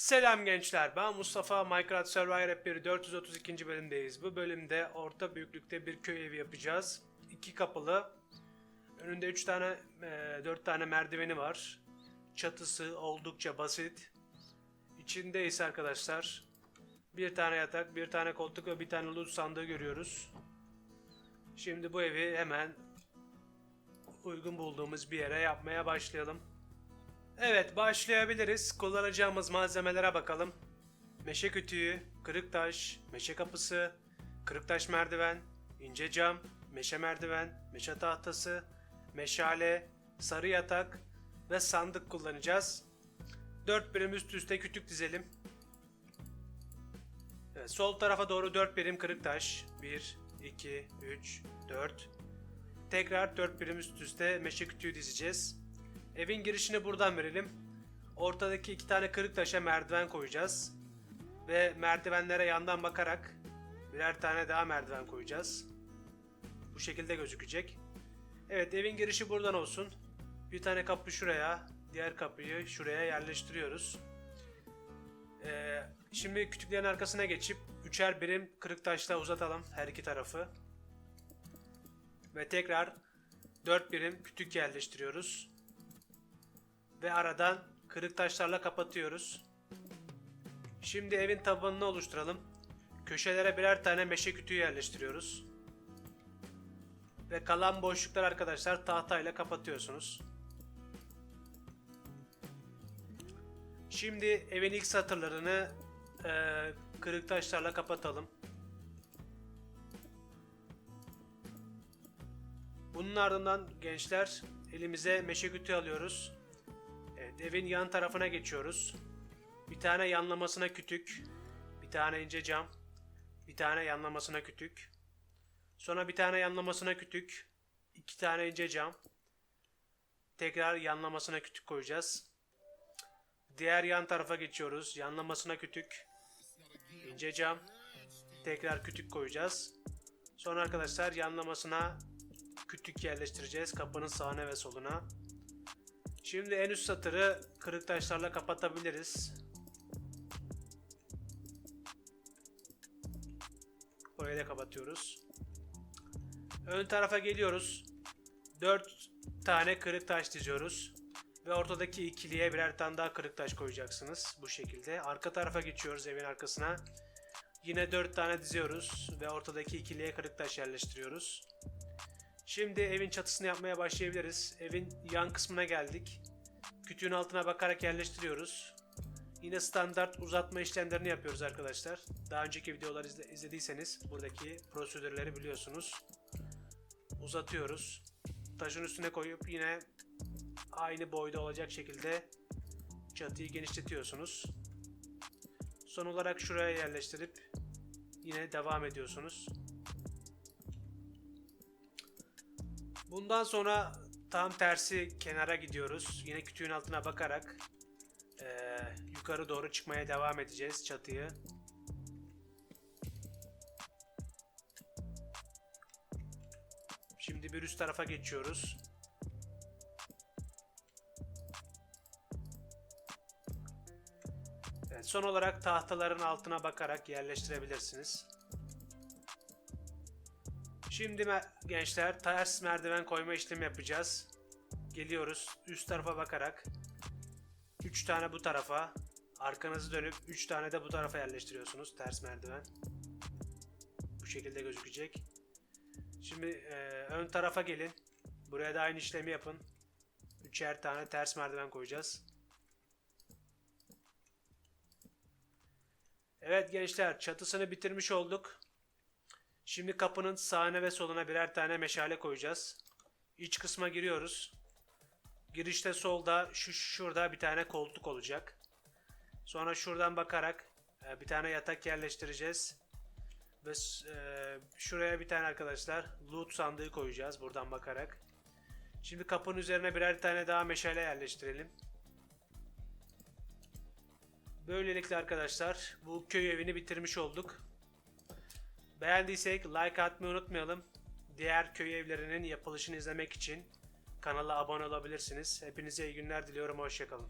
Selam gençler, ben Mustafa. Minecraft Survivor Rap 432. bölümdeyiz. Bu bölümde orta büyüklükte bir köy evi yapacağız. İki kapılı. Önünde 3 tane, 4 tane merdiveni var. Çatısı oldukça basit. İçinde ise arkadaşlar bir tane yatak, bir tane koltuk ve bir tane loot sandığı görüyoruz. Şimdi bu evi hemen uygun bulduğumuz bir yere yapmaya başlayalım. Evet başlayabiliriz. Kullanacağımız malzemelere bakalım. Meşe kütüğü, kırık taş, meşe kapısı, kırık taş merdiven, ince cam, meşe merdiven, meşe tahtası, meşale, sarı yatak ve sandık kullanacağız. 4 birim üst üste kütük dizelim. Evet, sol tarafa doğru 4 birim kırık taş. 1, 2, 3, 4. Tekrar 4 birim üst üste meşe kütüğü dizeceğiz. Evin girişini buradan verelim. Ortadaki iki tane kırık taşa merdiven koyacağız. Ve merdivenlere yandan bakarak birer tane daha merdiven koyacağız. Bu şekilde gözükecek. Evet evin girişi buradan olsun. Bir tane kapı şuraya, diğer kapıyı şuraya yerleştiriyoruz. Ee, şimdi kütüklerin arkasına geçip üçer birim kırık taşla uzatalım her iki tarafı. Ve tekrar dört birim kütük yerleştiriyoruz. Ve aradan kırık taşlarla kapatıyoruz. Şimdi evin tabanını oluşturalım. Köşelere birer tane meşe kütüğü yerleştiriyoruz. Ve kalan boşluklar arkadaşlar tahtayla kapatıyorsunuz. Şimdi evin ilk satırlarını eee, kırık taşlarla kapatalım. Bunun ardından gençler elimize meşe kütüğü alıyoruz. Evin yan tarafına geçiyoruz. Bir tane yanlamasına kütük, bir tane ince cam, bir tane yanlamasına kütük. Sonra bir tane yanlamasına kütük, iki tane ince cam. Tekrar yanlamasına kütük koyacağız. Diğer yan tarafa geçiyoruz. Yanlamasına kütük, ince cam, tekrar kütük koyacağız. Sonra arkadaşlar yanlamasına kütük yerleştireceğiz kapının sağına ve soluna. Şimdi en üst satırı kırık taşlarla kapatabiliriz. Orayı da kapatıyoruz. Ön tarafa geliyoruz. 4 tane kırık taş diziyoruz. Ve ortadaki ikiliye birer tane daha kırık taş koyacaksınız. Bu şekilde. Arka tarafa geçiyoruz evin arkasına. Yine 4 tane diziyoruz. Ve ortadaki ikiliye kırık taş yerleştiriyoruz. Şimdi evin çatısını yapmaya başlayabiliriz. Evin yan kısmına geldik. Kütüğün altına bakarak yerleştiriyoruz. Yine standart uzatma işlemlerini yapıyoruz arkadaşlar. Daha önceki videoları izle- izlediyseniz buradaki prosedürleri biliyorsunuz. Uzatıyoruz. Taşın üstüne koyup yine aynı boyda olacak şekilde çatıyı genişletiyorsunuz. Son olarak şuraya yerleştirip yine devam ediyorsunuz. Bundan sonra tam tersi kenara gidiyoruz. Yine kütüğün altına bakarak eee, yukarı doğru çıkmaya devam edeceğiz çatıyı. Şimdi bir üst tarafa geçiyoruz. Evet, son olarak tahtaların altına bakarak yerleştirebilirsiniz. Şimdi gençler ters merdiven koyma işlemi yapacağız. Geliyoruz üst tarafa bakarak 3 tane bu tarafa arkanızı dönüp 3 tane de bu tarafa yerleştiriyorsunuz ters merdiven. Bu şekilde gözükecek. Şimdi e, ön tarafa gelin. Buraya da aynı işlemi yapın. Üçer tane ters merdiven koyacağız. Evet gençler çatısını bitirmiş olduk. Şimdi kapının sağına ve soluna birer tane meşale koyacağız. İç kısma giriyoruz. Girişte solda şu şurada bir tane koltuk olacak. Sonra şuradan bakarak e, bir tane yatak yerleştireceğiz. Ve e, şuraya bir tane arkadaşlar loot sandığı koyacağız buradan bakarak. Şimdi kapının üzerine birer tane daha meşale yerleştirelim. Böylelikle arkadaşlar bu köy evini bitirmiş olduk. Beğendiysek like atmayı unutmayalım. Diğer köy evlerinin yapılışını izlemek için kanala abone olabilirsiniz. Hepinize iyi günler diliyorum. Hoşçakalın.